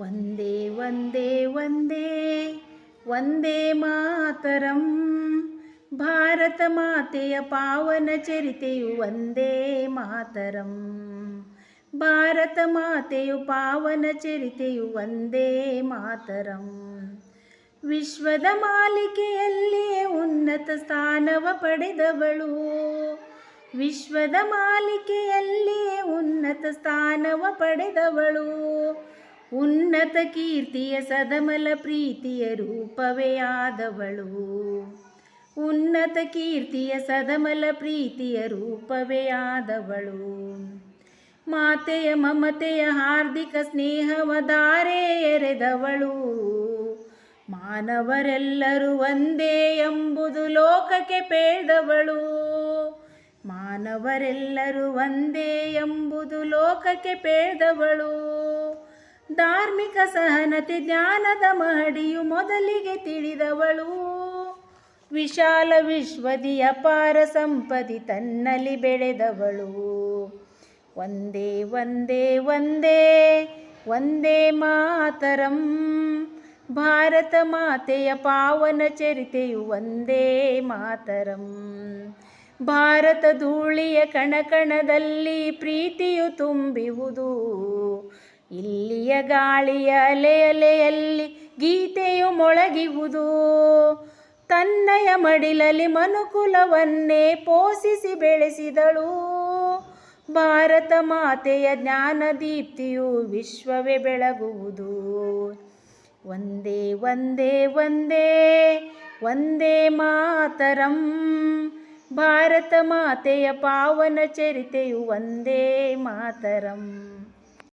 ಒಂದೇ ಒಂದೇ ಒಂದೇ ಒಂದೇ ಮಾತರಂ. ಭಾರತ ಮಾತೆಯ ಪಾವನ ಚರಿತೆಯು ಒಂದೇ ಮಾತರಂ. ಭಾರತ ಮಾತೆಯು ಪಾವನ ಚರಿತೆಯು ಒಂದೇ ಮಾತರಂ. ವಿಶ್ವದ ಮಾಲಿಕೆಯಲ್ಲಿಯೇ ಉನ್ನತ ಸ್ಥಾನವ ಪಡೆದವಳು. ವಿಶ್ವದ ಮಾಲಿಕೆಯಲ್ಲಿಯೇ ಉನ್ನತ ಸ್ಥಾನವ ಪಡೆದವಳು. ಉನ್ನತ ಕೀರ್ತಿಯ ಸದಮಲ ಪ್ರೀತಿಯ ರೂಪವೇ ಆದವಳು. ಉನ್ನತ ಕೀರ್ತಿಯ ಸದಮಲ ಪ್ರೀತಿಯ ರೂಪವೇ ಆದವಳು. ಮಾತೆಯ ಮಮತೆಯ ಹಾರ್ದಿಕ ಸ್ನೇಹವ ಧಾರೆ ಎರೆದವಳು. ಮಾನವರೆಲ್ಲರೂ ಒಂದೇ ಎಂಬುದು ಲೋಕಕ್ಕೆ ಪೇದವಳು ಮಾನವರೆಲ್ಲರೂ ಒಂದೇ ಎಂಬುದು ಲೋಕಕ್ಕೆ ಪೇಳ್ದವಳು. ಧಾರ್ಮಿಕ ಸಹನತೆ ಜ್ಞಾನದ ಮಹಡಿಯು ಮೊದಲಿಗೆ ತಿಳಿದವಳು. ವಿಶಾಲ ವಿಶ್ವದಿಯ ಅಪಾರ ಸಂಪದಿ ತನ್ನಲ್ಲಿ ಬೆಳೆದವಳು. ಒಂದೇ ಒಂದೇ ಒಂದೇ ಒಂದೇ ಮಾತರಂ. ಭಾರತ ಮಾತೆಯ ಪಾವನ ಚರಿತೆಯು ಒಂದೇ ಮಾತರಂ. ಭಾರತ ಧೂಳಿಯ ಕಣಕಣದಲ್ಲಿ ಪ್ರೀತಿಯು ತುಂಬಿರುವುದು ಇಲ್ಲಿಯ ಗಾಳಿಯ ಅಲೆಯಲೆಯಲ್ಲಿ ಗೀತೆಯು ಮೊಳಗಿವುದು. ತನ್ನಯ ಮಡಿಲಲ್ಲಿ ಮನುಕುಲವನ್ನೇ ಪೋಷಿಸಿ ಬೆಳೆಸಿದಳು. ಭಾರತ ಮಾತೆಯ ಜ್ಞಾನ ದೀಪ್ತಿಯು ವಿಶ್ವವೇ ಬೆಳಗುವುದು. ಒಂದೇ ಒಂದೇ ಒಂದೇ ಒಂದೇ ಮಾತರಂ. ಭಾರತ ಮಾತೆಯ ಪಾವನ ಚರಿತೆಯು ಒಂದೇ ಮಾತರಂ.